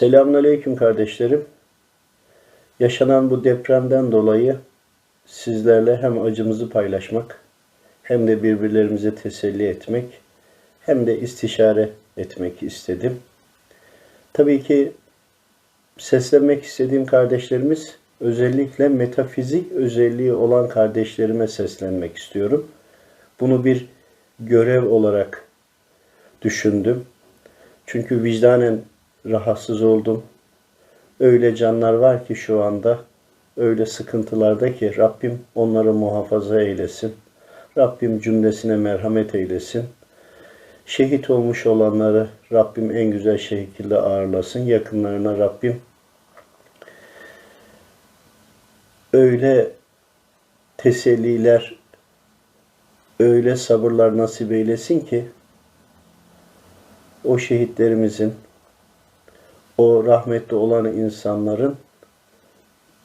Selamünaleyküm kardeşlerim. Yaşanan bu depremden dolayı sizlerle hem acımızı paylaşmak hem de birbirlerimize teselli etmek hem de istişare etmek istedim. Tabii ki seslenmek istediğim kardeşlerimiz özellikle metafizik özelliği olan kardeşlerime seslenmek istiyorum. Bunu bir görev olarak düşündüm. Çünkü vicdanen rahatsız oldum. Öyle canlar var ki şu anda öyle sıkıntılarda ki Rabbim onları muhafaza eylesin. Rabbim cümlesine merhamet eylesin. Şehit olmuş olanları Rabbim en güzel şekilde ağırlasın. Yakınlarına Rabbim öyle teselliler, öyle sabırlar nasip eylesin ki o şehitlerimizin, o rahmetli olan insanların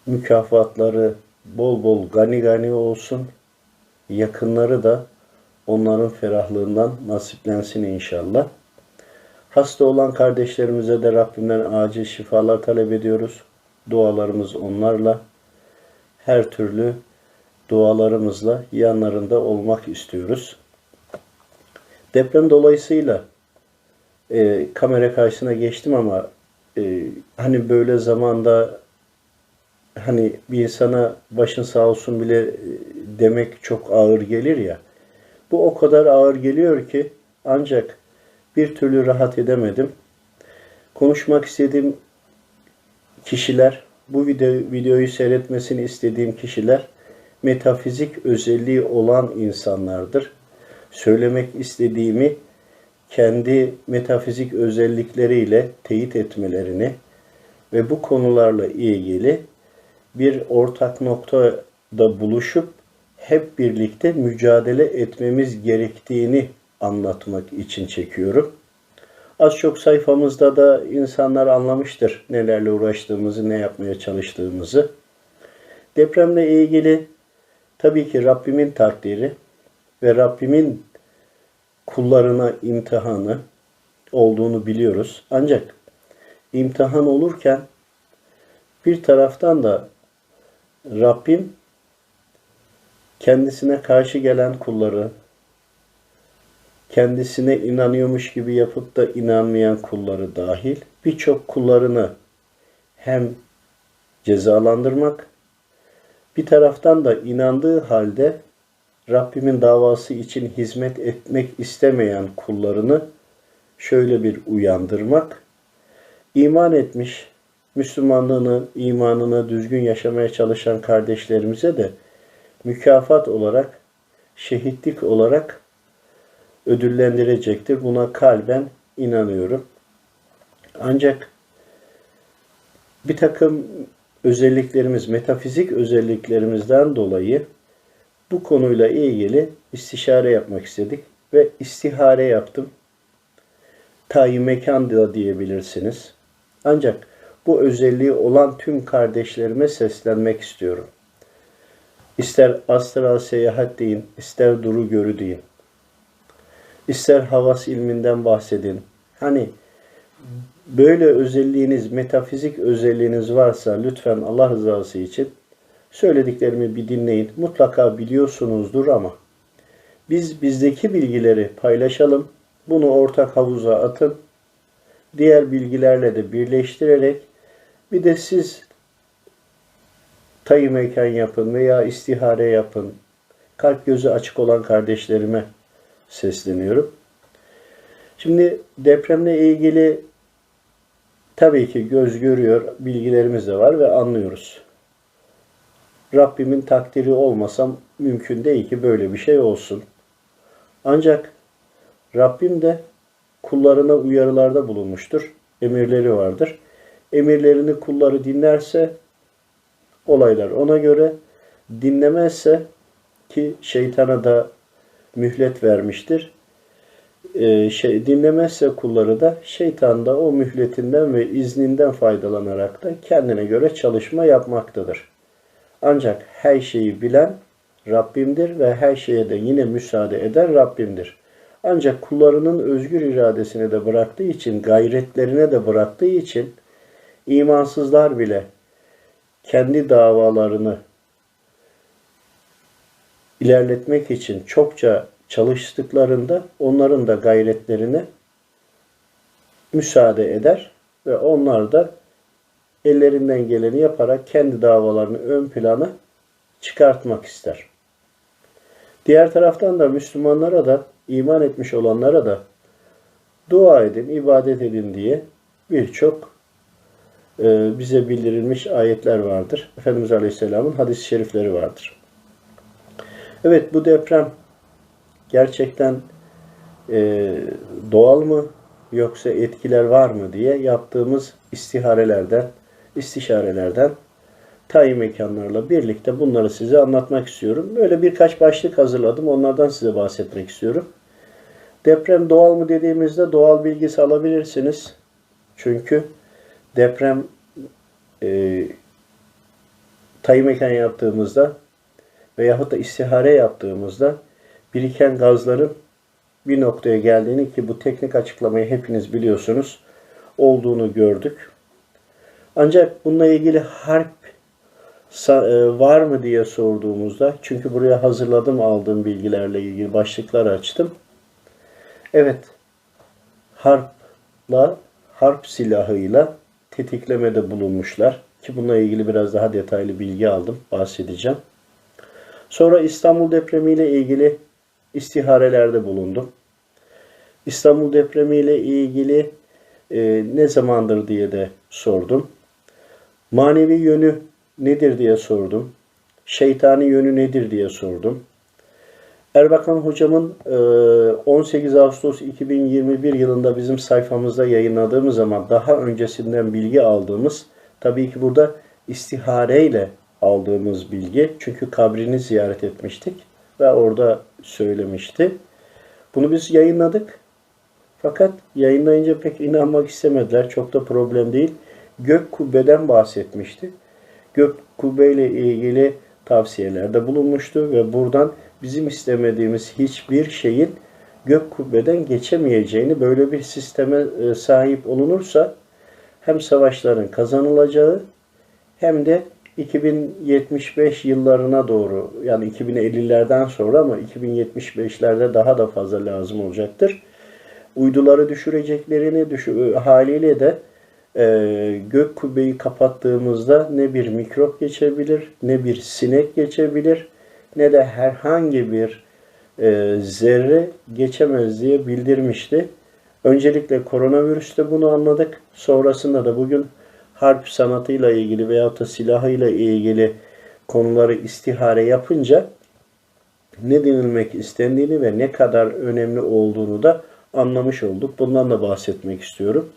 mükafatları bol bol gani gani olsun. Yakınları da onların ferahlığından nasiplensin inşallah. Hasta olan kardeşlerimize de Rabbimden acil şifalar talep ediyoruz. Dualarımız onlarla. Her türlü dualarımızla yanlarında olmak istiyoruz. Deprem dolayısıyla e, kamera karşısına geçtim ama e, hani böyle zamanda hani bir insana başın sağ olsun bile e, demek çok ağır gelir ya. Bu o kadar ağır geliyor ki ancak bir türlü rahat edemedim. Konuşmak istediğim kişiler, bu video, videoyu seyretmesini istediğim kişiler metafizik özelliği olan insanlardır. Söylemek istediğimi kendi metafizik özellikleriyle teyit etmelerini ve bu konularla ilgili bir ortak noktada buluşup hep birlikte mücadele etmemiz gerektiğini anlatmak için çekiyorum. Az çok sayfamızda da insanlar anlamıştır nelerle uğraştığımızı, ne yapmaya çalıştığımızı. Depremle ilgili tabii ki Rabbimin takdiri ve Rabbimin kullarına imtihanı olduğunu biliyoruz. Ancak imtihan olurken bir taraftan da Rabbim kendisine karşı gelen kulları, kendisine inanıyormuş gibi yapıp da inanmayan kulları dahil birçok kullarını hem cezalandırmak, bir taraftan da inandığı halde Rabbimin davası için hizmet etmek istemeyen kullarını şöyle bir uyandırmak, iman etmiş, Müslümanlığını, imanını düzgün yaşamaya çalışan kardeşlerimize de mükafat olarak, şehitlik olarak ödüllendirecektir. Buna kalben inanıyorum. Ancak bir takım özelliklerimiz, metafizik özelliklerimizden dolayı bu konuyla ilgili istişare yapmak istedik ve istihare yaptım. Tayi mekan da diyebilirsiniz. Ancak bu özelliği olan tüm kardeşlerime seslenmek istiyorum. İster astral seyahat deyin, ister duru görü deyin. İster havas ilminden bahsedin. Hani böyle özelliğiniz, metafizik özelliğiniz varsa lütfen Allah rızası için Söylediklerimi bir dinleyin. Mutlaka biliyorsunuzdur ama biz bizdeki bilgileri paylaşalım. Bunu ortak havuza atın. Diğer bilgilerle de birleştirerek bir de siz tayı mekan yapın veya istihare yapın. Kalp gözü açık olan kardeşlerime sesleniyorum. Şimdi depremle ilgili tabii ki göz görüyor bilgilerimiz de var ve anlıyoruz. Rabbimin takdiri olmasam mümkün değil ki böyle bir şey olsun. Ancak Rabbim de kullarına uyarılarda bulunmuştur. Emirleri vardır. Emirlerini kulları dinlerse olaylar ona göre dinlemezse ki şeytana da mühlet vermiştir. Ee, şey dinlemezse kulları da şeytan da o mühletinden ve izninden faydalanarak da kendine göre çalışma yapmaktadır. Ancak her şeyi bilen Rabbimdir ve her şeye de yine müsaade eden Rabbimdir. Ancak kullarının özgür iradesine de bıraktığı için, gayretlerine de bıraktığı için imansızlar bile kendi davalarını ilerletmek için çokça çalıştıklarında onların da gayretlerine müsaade eder ve onlar da ellerinden geleni yaparak kendi davalarını ön plana çıkartmak ister. Diğer taraftan da Müslümanlara da iman etmiş olanlara da dua edin, ibadet edin diye birçok e, bize bildirilmiş ayetler vardır. Efendimiz Aleyhisselam'ın hadis-i şerifleri vardır. Evet bu deprem gerçekten e, doğal mı yoksa etkiler var mı diye yaptığımız istiharelerden, istişarelerden tayin mekanlarla birlikte bunları size anlatmak istiyorum. Böyle birkaç başlık hazırladım. Onlardan size bahsetmek istiyorum. Deprem doğal mı dediğimizde doğal bilgisi alabilirsiniz. Çünkü deprem e, tayin mekan yaptığımızda veyahut da istihare yaptığımızda biriken gazların bir noktaya geldiğini ki bu teknik açıklamayı hepiniz biliyorsunuz olduğunu gördük. Ancak bununla ilgili harp e, var mı diye sorduğumuzda çünkü buraya hazırladım aldığım bilgilerle ilgili başlıklar açtım. Evet harpla harp silahıyla tetiklemede bulunmuşlar ki bununla ilgili biraz daha detaylı bilgi aldım bahsedeceğim. Sonra İstanbul depremiyle ilgili istiharelerde bulundum. İstanbul depremiyle ilgili e, ne zamandır diye de sordum. Manevi yönü nedir diye sordum. Şeytani yönü nedir diye sordum. Erbakan hocamın 18 Ağustos 2021 yılında bizim sayfamızda yayınladığımız zaman daha öncesinden bilgi aldığımız tabii ki burada istihareyle aldığımız bilgi. Çünkü kabrini ziyaret etmiştik ve orada söylemişti. Bunu biz yayınladık. Fakat yayınlayınca pek inanmak istemediler. Çok da problem değil. Gök kubbeden bahsetmişti. Gök kubbeyle ilgili tavsiyelerde bulunmuştu ve buradan bizim istemediğimiz hiçbir şeyin gök kubbeden geçemeyeceğini böyle bir sisteme e, sahip olunursa hem savaşların kazanılacağı hem de 2075 yıllarına doğru yani 2050'lerden sonra ama 2075'lerde daha da fazla lazım olacaktır. Uyduları düşüreceklerini düşü haliyle de e, gök kubbeyi kapattığımızda ne bir mikrop geçebilir, ne bir sinek geçebilir, ne de herhangi bir e, zerre geçemez diye bildirmişti. Öncelikle koronavirüste bunu anladık. Sonrasında da bugün harp sanatıyla ilgili veyahut da silahıyla ilgili konuları istihare yapınca ne denilmek istendiğini ve ne kadar önemli olduğunu da anlamış olduk. Bundan da bahsetmek istiyorum.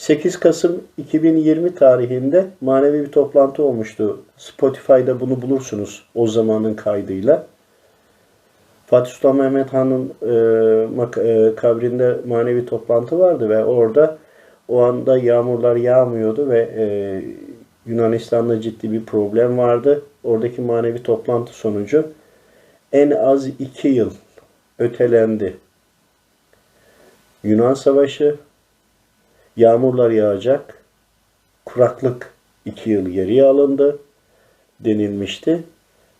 8 Kasım 2020 tarihinde manevi bir toplantı olmuştu. Spotify'da bunu bulursunuz o zamanın kaydıyla. Fatih Sultan Mehmet Han'ın e, e, kabrinde manevi toplantı vardı ve orada o anda yağmurlar yağmıyordu ve e, Yunanistan'da ciddi bir problem vardı. Oradaki manevi toplantı sonucu en az iki yıl ötelendi. Yunan Savaşı, yağmurlar yağacak, kuraklık iki yıl geriye alındı denilmişti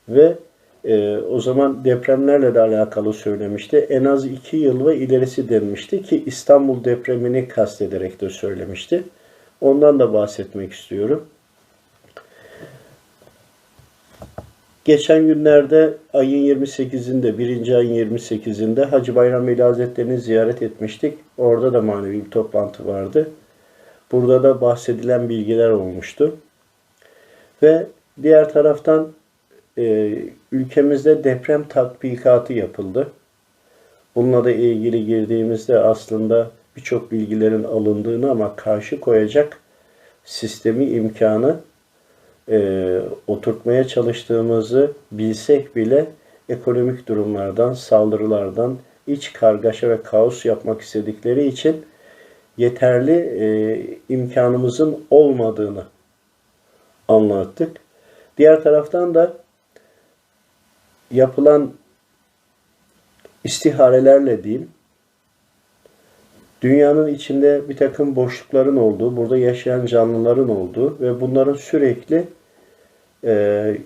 ve e, o zaman depremlerle de alakalı söylemişti. En az iki yıl ve ilerisi denmişti ki İstanbul depremini kastederek de söylemişti. Ondan da bahsetmek istiyorum. Geçen günlerde ayın 28'inde, birinci ayın 28'inde Hacı Bayram Veli Hazretleri'ni ziyaret etmiştik. Orada da manevi bir toplantı vardı. Burada da bahsedilen bilgiler olmuştu. Ve diğer taraftan e, ülkemizde deprem tatbikatı yapıldı. Bununla da ilgili girdiğimizde aslında birçok bilgilerin alındığını ama karşı koyacak sistemi imkanı e, oturtmaya çalıştığımızı bilsek bile ekonomik durumlardan, saldırılardan, iç kargaşa ve kaos yapmak istedikleri için yeterli e, imkanımızın olmadığını anlattık. Diğer taraftan da yapılan istiharelerle diyeyim Dünyanın içinde bir takım boşlukların olduğu, burada yaşayan canlıların olduğu ve bunların sürekli e,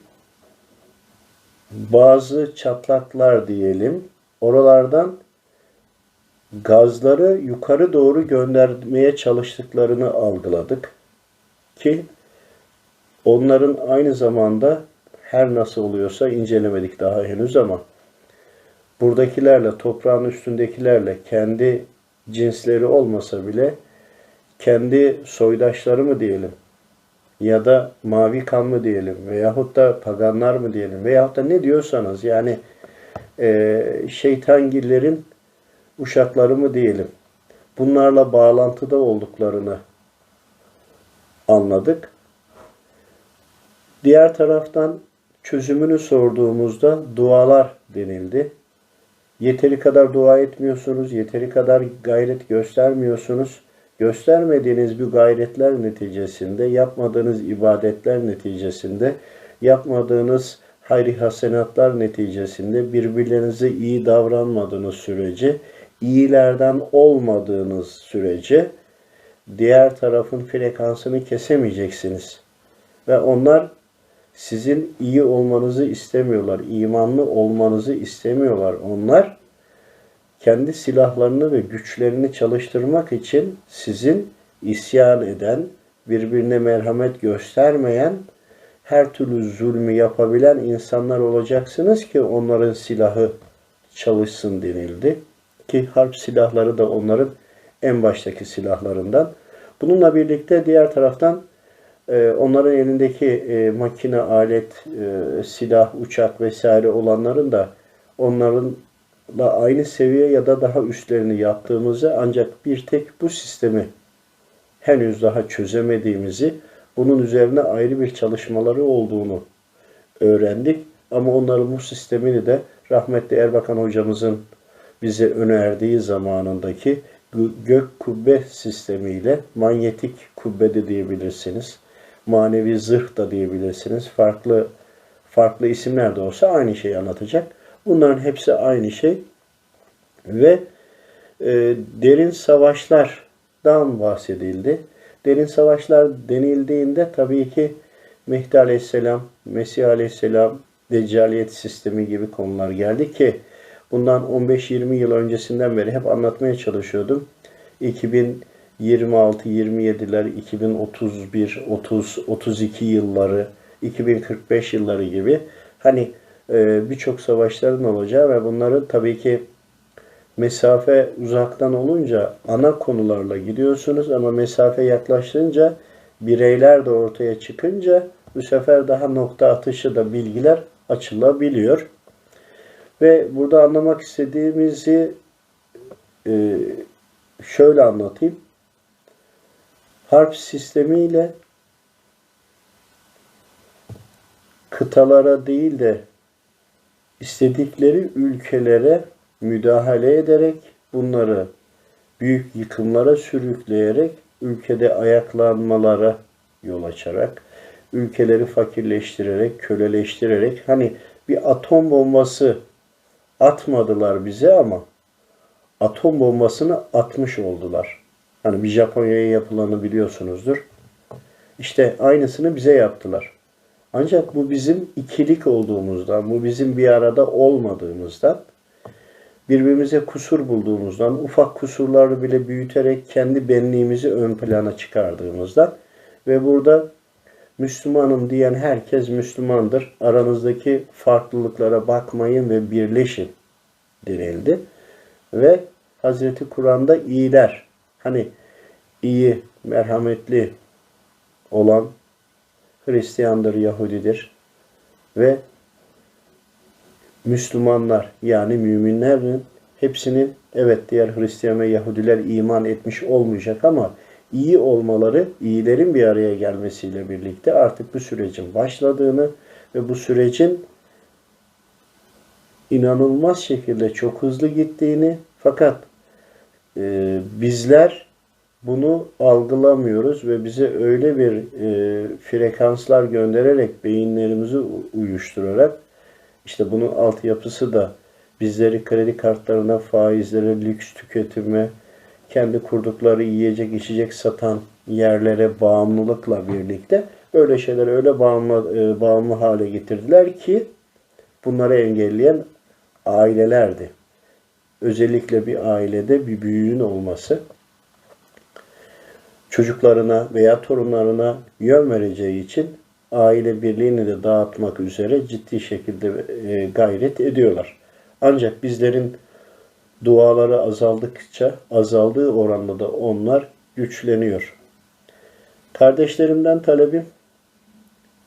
bazı çatlaklar diyelim, oralardan gazları yukarı doğru göndermeye çalıştıklarını algıladık. Ki onların aynı zamanda her nasıl oluyorsa incelemedik daha henüz ama buradakilerle, toprağın üstündekilerle kendi cinsleri olmasa bile kendi soydaşları mı diyelim ya da mavi kan mı diyelim veyahut da paganlar mı diyelim veyahut da ne diyorsanız yani e, şeytangillerin uşakları mı diyelim bunlarla bağlantıda olduklarını anladık. Diğer taraftan çözümünü sorduğumuzda dualar denildi. Yeteri kadar dua etmiyorsunuz, yeteri kadar gayret göstermiyorsunuz. Göstermediğiniz bu gayretler neticesinde, yapmadığınız ibadetler neticesinde, yapmadığınız hayri hasenatlar neticesinde birbirlerinize iyi davranmadığınız sürece, iyilerden olmadığınız sürece diğer tarafın frekansını kesemeyeceksiniz. Ve onlar sizin iyi olmanızı istemiyorlar, imanlı olmanızı istemiyorlar. Onlar kendi silahlarını ve güçlerini çalıştırmak için sizin isyan eden, birbirine merhamet göstermeyen, her türlü zulmü yapabilen insanlar olacaksınız ki onların silahı çalışsın denildi. Ki harp silahları da onların en baştaki silahlarından. Bununla birlikte diğer taraftan e, onların elindeki e, makine, alet, e, silah, uçak vesaire olanların da onlarınla aynı seviye ya da daha üstlerini yaptığımızı ancak bir tek bu sistemi henüz daha çözemediğimizi, bunun üzerine ayrı bir çalışmaları olduğunu öğrendik. Ama onların bu sistemini de rahmetli Erbakan hocamızın bize önerdiği zamanındaki gök kubbe sistemiyle manyetik kubbe de diyebilirsiniz. Manevi zırh da diyebilirsiniz. Farklı farklı isimler de olsa aynı şeyi anlatacak. Bunların hepsi aynı şey. Ve e, derin savaşlardan bahsedildi. Derin savaşlar denildiğinde tabii ki Mehdi Aleyhisselam, Mesih Aleyhisselam, Deccaliyet sistemi gibi konular geldi ki bundan 15-20 yıl öncesinden beri hep anlatmaya çalışıyordum. 2026, 27'ler, 2031, 30, 32 yılları, 2045 yılları gibi hani birçok savaşların olacağı ve bunları tabii ki mesafe uzaktan olunca ana konularla gidiyorsunuz ama mesafe yaklaşınca bireyler de ortaya çıkınca bu sefer daha nokta atışı da bilgiler açılabiliyor. Ve burada anlamak istediğimizi e, şöyle anlatayım. Harp sistemiyle kıtalara değil de istedikleri ülkelere müdahale ederek bunları büyük yıkımlara sürükleyerek ülkede ayaklanmalara yol açarak ülkeleri fakirleştirerek, köleleştirerek hani bir atom bombası atmadılar bize ama atom bombasını atmış oldular. Hani bir Japonya'ya yapılanı biliyorsunuzdur. İşte aynısını bize yaptılar. Ancak bu bizim ikilik olduğumuzdan, bu bizim bir arada olmadığımızdan, birbirimize kusur bulduğumuzdan, ufak kusurları bile büyüterek kendi benliğimizi ön plana çıkardığımızdan ve burada Müslümanım diyen herkes Müslümandır. Aranızdaki farklılıklara bakmayın ve birleşin denildi. Ve Hazreti Kur'an'da iyiler, hani iyi, merhametli olan Hristiyandır, Yahudidir ve Müslümanlar yani müminlerin hepsinin evet diğer Hristiyan ve Yahudiler iman etmiş olmayacak ama iyi olmaları, iyilerin bir araya gelmesiyle birlikte artık bu sürecin başladığını ve bu sürecin inanılmaz şekilde çok hızlı gittiğini fakat e, bizler bunu algılamıyoruz ve bize öyle bir e, frekanslar göndererek beyinlerimizi uyuşturarak işte bunun altyapısı da bizleri kredi kartlarına, faizlere, lüks tüketime, kendi kurdukları yiyecek içecek satan yerlere bağımlılıkla birlikte böyle şeyleri öyle bağımlı, e, bağımlı hale getirdiler ki bunları engelleyen ailelerdi. Özellikle bir ailede bir büyüğün olması çocuklarına veya torunlarına yön vereceği için aile birliğini de dağıtmak üzere ciddi şekilde e, gayret ediyorlar. Ancak bizlerin duaları azaldıkça azaldığı oranda da onlar güçleniyor. Kardeşlerimden talebim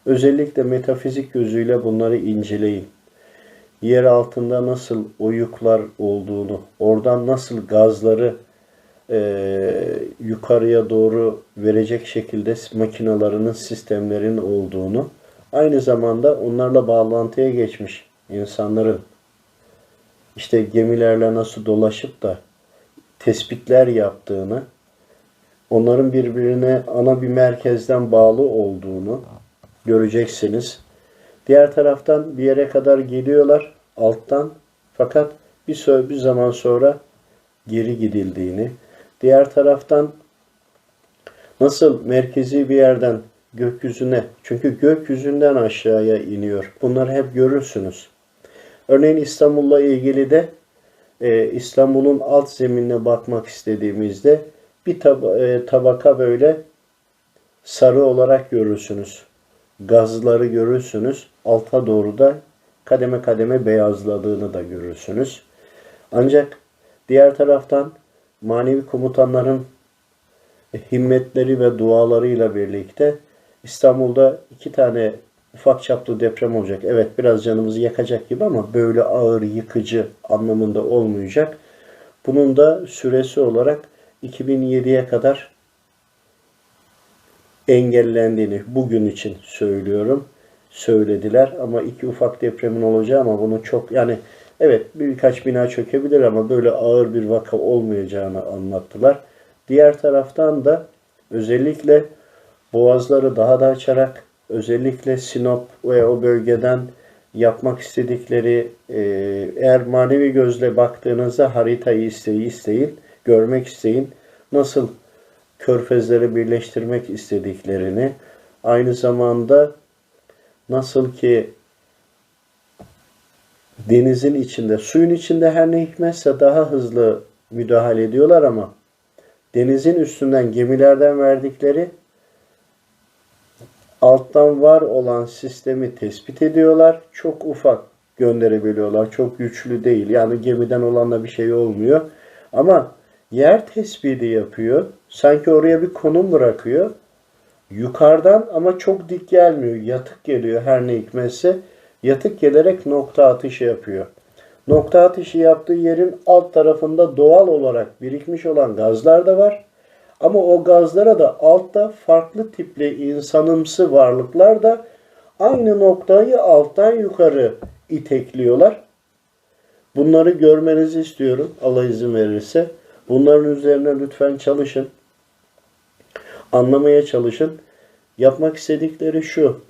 özellikle metafizik gözüyle bunları inceleyin. Yer altında nasıl oyuklar olduğunu, oradan nasıl gazları e, yukarıya doğru verecek şekilde makinalarının, sistemlerin olduğunu, aynı zamanda onlarla bağlantıya geçmiş insanların işte gemilerle nasıl dolaşıp da tespitler yaptığını, onların birbirine ana bir merkezden bağlı olduğunu göreceksiniz. Diğer taraftan bir yere kadar geliyorlar alttan fakat bir, bir zaman sonra geri gidildiğini, diğer taraftan nasıl merkezi bir yerden gökyüzüne, çünkü gökyüzünden aşağıya iniyor. Bunları hep görürsünüz. Örneğin İstanbul'la ilgili de e, İstanbul'un alt zeminine bakmak istediğimizde bir tab- e, tabaka böyle sarı olarak görürsünüz. Gazları görürsünüz. Alta doğru da kademe kademe beyazladığını da görürsünüz. Ancak diğer taraftan manevi komutanların himmetleri ve dualarıyla birlikte İstanbul'da iki tane ufak çaplı deprem olacak. Evet biraz canımızı yakacak gibi ama böyle ağır yıkıcı anlamında olmayacak. Bunun da süresi olarak 2007'ye kadar engellendiğini bugün için söylüyorum. Söylediler ama iki ufak depremin olacağı ama bunu çok yani evet birkaç bina çökebilir ama böyle ağır bir vaka olmayacağını anlattılar. Diğer taraftan da özellikle boğazları daha da açarak özellikle Sinop ve o bölgeden yapmak istedikleri e, eğer manevi gözle baktığınızda haritayı isteyin, isteyin, görmek isteyin. Nasıl körfezleri birleştirmek istediklerini, aynı zamanda nasıl ki denizin içinde, suyun içinde her ne hikmetse daha hızlı müdahale ediyorlar ama denizin üstünden gemilerden verdikleri alttan var olan sistemi tespit ediyorlar. Çok ufak gönderebiliyorlar. Çok güçlü değil. Yani gemiden olanla bir şey olmuyor. Ama yer tespiti yapıyor. Sanki oraya bir konum bırakıyor. Yukarıdan ama çok dik gelmiyor. Yatık geliyor her ne hikmetse. Yatık gelerek nokta atışı yapıyor. Nokta atışı yaptığı yerin alt tarafında doğal olarak birikmiş olan gazlar da var. Ama o gazlara da altta farklı tipli insanımsı varlıklar da aynı noktayı alttan yukarı itekliyorlar. Bunları görmenizi istiyorum Allah izin verirse. Bunların üzerine lütfen çalışın. Anlamaya çalışın. Yapmak istedikleri şu.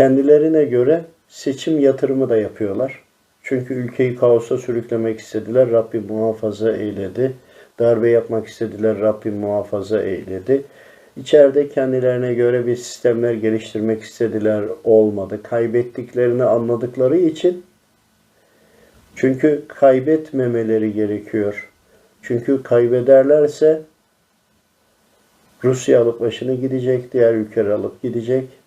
Kendilerine göre seçim yatırımı da yapıyorlar. Çünkü ülkeyi kaosa sürüklemek istediler. Rabbim muhafaza eyledi. Darbe yapmak istediler. Rabbim muhafaza eyledi. İçeride kendilerine göre bir sistemler geliştirmek istediler. Olmadı. Kaybettiklerini anladıkları için çünkü kaybetmemeleri gerekiyor. Çünkü kaybederlerse Rusya alıp başını gidecek, diğer ülkeler alıp gidecek.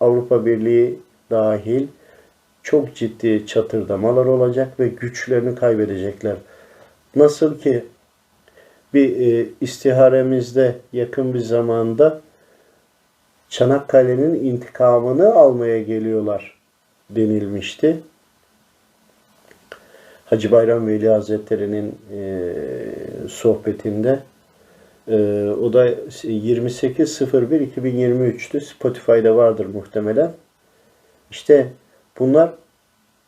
Avrupa Birliği dahil çok ciddi çatırdamalar olacak ve güçlerini kaybedecekler. Nasıl ki bir e, istiharemizde yakın bir zamanda Çanakkale'nin intikamını almaya geliyorlar denilmişti. Hacı Bayram Veli Hazretleri'nin e, sohbetinde e, o da 28.01.2023'tü. Spotify'da vardır muhtemelen. İşte bunlar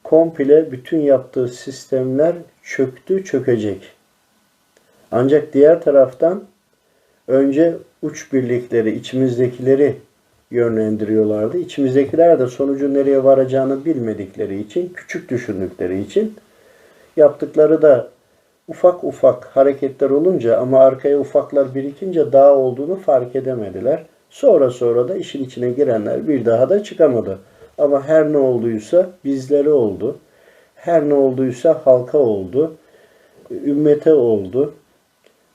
komple bütün yaptığı sistemler çöktü, çökecek. Ancak diğer taraftan önce uç birlikleri, içimizdekileri yönlendiriyorlardı. İçimizdekiler de sonucun nereye varacağını bilmedikleri için, küçük düşündükleri için yaptıkları da ufak ufak hareketler olunca ama arkaya ufaklar birikince dağ olduğunu fark edemediler. Sonra sonra da işin içine girenler bir daha da çıkamadı. Ama her ne olduysa bizlere oldu. Her ne olduysa halka oldu. Ümmete oldu.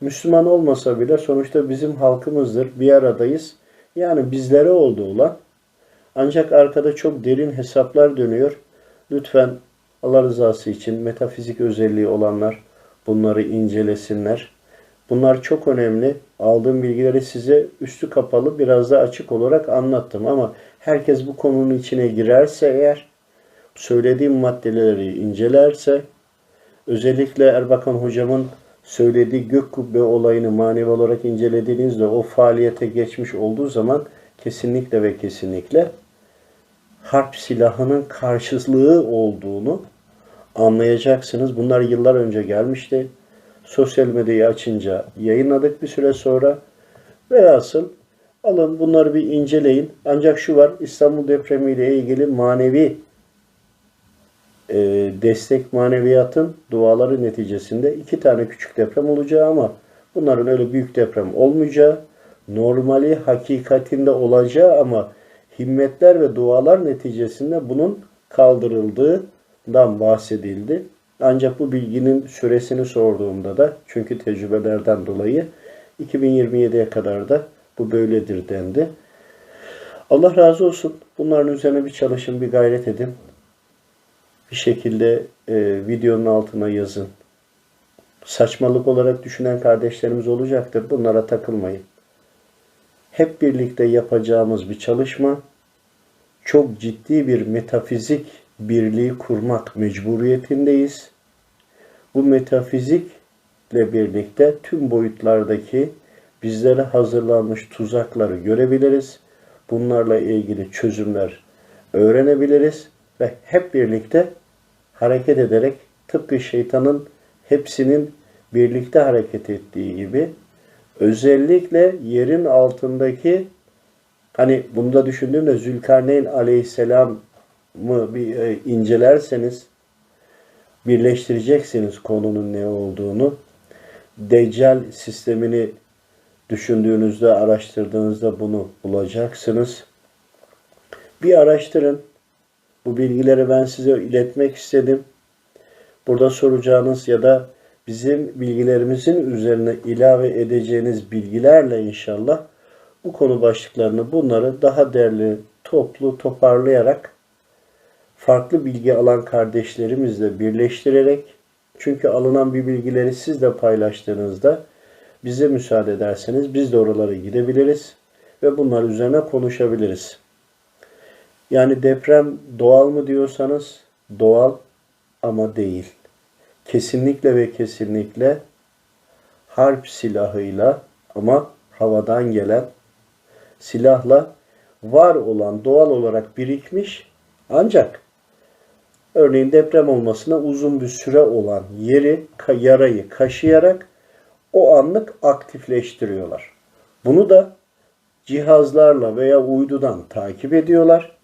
Müslüman olmasa bile sonuçta bizim halkımızdır. Bir aradayız. Yani bizlere oldu olan. Ancak arkada çok derin hesaplar dönüyor. Lütfen Allah rızası için metafizik özelliği olanlar bunları incelesinler. Bunlar çok önemli. Aldığım bilgileri size üstü kapalı biraz da açık olarak anlattım ama herkes bu konunun içine girerse eğer söylediğim maddeleri incelerse özellikle Erbakan hocamın söylediği gök kubbe olayını manevi olarak incelediğinizde o faaliyete geçmiş olduğu zaman kesinlikle ve kesinlikle harp silahının karşılığı olduğunu anlayacaksınız. Bunlar yıllar önce gelmişti. Sosyal medyayı açınca yayınladık bir süre sonra. Velhasıl alın bunları bir inceleyin. Ancak şu var İstanbul depremiyle ilgili manevi e, destek maneviyatın duaları neticesinde iki tane küçük deprem olacağı ama bunların öyle büyük deprem olmayacağı, normali hakikatinde olacağı ama himmetler ve dualar neticesinde bunun kaldırıldığından bahsedildi. Ancak bu bilginin süresini sorduğumda da çünkü tecrübelerden dolayı 2027'ye kadar da bu böyledir dendi. Allah razı olsun. Bunların üzerine bir çalışın, bir gayret edin. Bir şekilde e, videonun altına yazın. Saçmalık olarak düşünen kardeşlerimiz olacaktır. Bunlara takılmayın. Hep birlikte yapacağımız bir çalışma çok ciddi bir metafizik birliği kurmak mecburiyetindeyiz. Bu metafizikle birlikte tüm boyutlardaki bizlere hazırlanmış tuzakları görebiliriz. Bunlarla ilgili çözümler öğrenebiliriz ve hep birlikte hareket ederek tıpkı şeytanın hepsinin birlikte hareket ettiği gibi özellikle yerin altındaki hani bunu da düşündüğümde Zülkarneyn aleyhisselam mı bir e, incelerseniz birleştireceksiniz konunun ne olduğunu. Deccal sistemini düşündüğünüzde, araştırdığınızda bunu bulacaksınız. Bir araştırın. Bu bilgileri ben size iletmek istedim. Burada soracağınız ya da bizim bilgilerimizin üzerine ilave edeceğiniz bilgilerle inşallah bu konu başlıklarını bunları daha değerli, toplu, toparlayarak farklı bilgi alan kardeşlerimizle birleştirerek çünkü alınan bir bilgileri siz de paylaştığınızda bize müsaade ederseniz biz de oralara gidebiliriz ve bunlar üzerine konuşabiliriz. Yani deprem doğal mı diyorsanız doğal ama değil. Kesinlikle ve kesinlikle harp silahıyla ama havadan gelen silahla var olan doğal olarak birikmiş ancak örneğin deprem olmasına uzun bir süre olan yeri yarayı kaşıyarak o anlık aktifleştiriyorlar. Bunu da cihazlarla veya uydudan takip ediyorlar.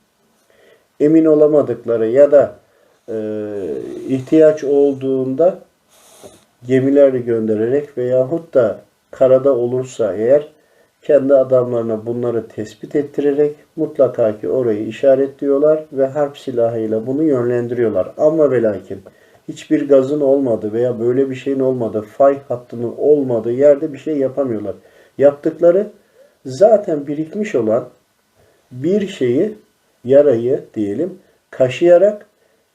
Emin olamadıkları ya da e, ihtiyaç olduğunda gemilerle göndererek veyahut da karada olursa eğer kendi adamlarına bunları tespit ettirerek mutlaka ki orayı işaretliyorlar ve harp silahıyla bunu yönlendiriyorlar. Ama ve lakin hiçbir gazın olmadığı veya böyle bir şeyin olmadığı, fay hattının olmadığı yerde bir şey yapamıyorlar. Yaptıkları zaten birikmiş olan bir şeyi, yarayı diyelim, kaşıyarak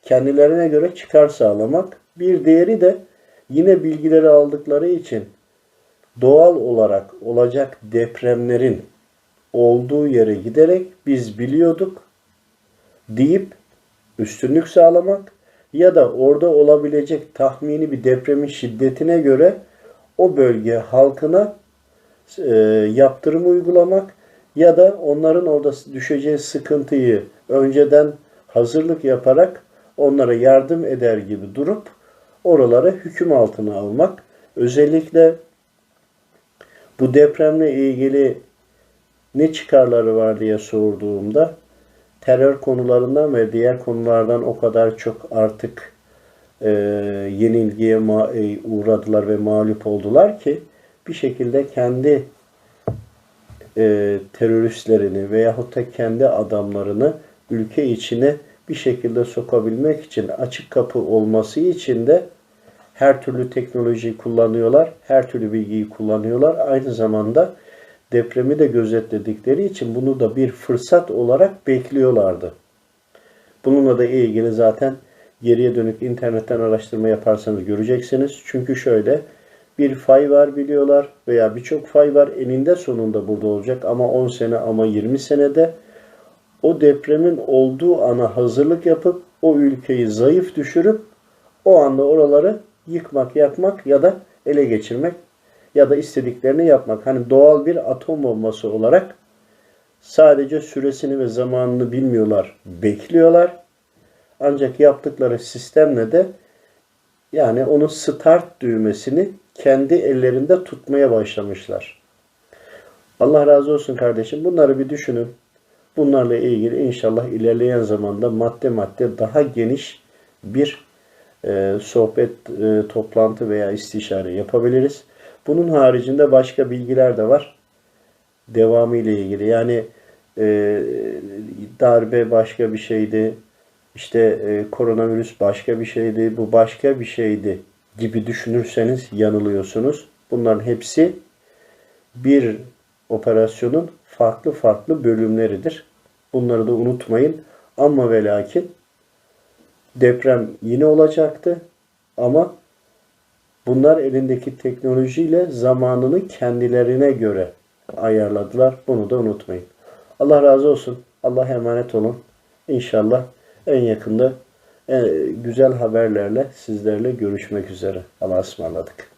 kendilerine göre çıkar sağlamak. Bir diğeri de yine bilgileri aldıkları için doğal olarak olacak depremlerin olduğu yere giderek biz biliyorduk deyip üstünlük sağlamak ya da orada olabilecek tahmini bir depremin şiddetine göre o bölge halkına e, yaptırım uygulamak ya da onların orada düşeceği sıkıntıyı önceden hazırlık yaparak onlara yardım eder gibi durup oralara hüküm altına almak. Özellikle bu depremle ilgili ne çıkarları var diye sorduğumda terör konularından ve diğer konulardan o kadar çok artık e, yenilgiye ma- e, uğradılar ve mağlup oldular ki bir şekilde kendi e, teröristlerini veyahut da kendi adamlarını ülke içine bir şekilde sokabilmek için açık kapı olması için de her türlü teknolojiyi kullanıyorlar, her türlü bilgiyi kullanıyorlar. Aynı zamanda depremi de gözetledikleri için bunu da bir fırsat olarak bekliyorlardı. Bununla da ilgili zaten geriye dönük internetten araştırma yaparsanız göreceksiniz. Çünkü şöyle bir fay var biliyorlar veya birçok fay var eninde sonunda burada olacak ama 10 sene ama 20 senede o depremin olduğu ana hazırlık yapıp o ülkeyi zayıf düşürüp o anda oraları yıkmak, yakmak ya da ele geçirmek ya da istediklerini yapmak. Hani doğal bir atom bombası olarak sadece süresini ve zamanını bilmiyorlar, bekliyorlar. Ancak yaptıkları sistemle de yani onun start düğmesini kendi ellerinde tutmaya başlamışlar. Allah razı olsun kardeşim. Bunları bir düşünün. Bunlarla ilgili inşallah ilerleyen zamanda madde madde daha geniş bir sohbet, e, toplantı veya istişare yapabiliriz. Bunun haricinde başka bilgiler de var. Devamı ile ilgili. Yani e, darbe başka bir şeydi. İşte e, koronavirüs başka bir şeydi. Bu başka bir şeydi gibi düşünürseniz yanılıyorsunuz. Bunların hepsi bir operasyonun farklı farklı bölümleridir. Bunları da unutmayın. Ama ve lakin deprem yine olacaktı ama bunlar elindeki teknolojiyle zamanını kendilerine göre ayarladılar. Bunu da unutmayın. Allah razı olsun. Allah'a emanet olun. İnşallah en yakında e, güzel haberlerle sizlerle görüşmek üzere. Allah'a ısmarladık.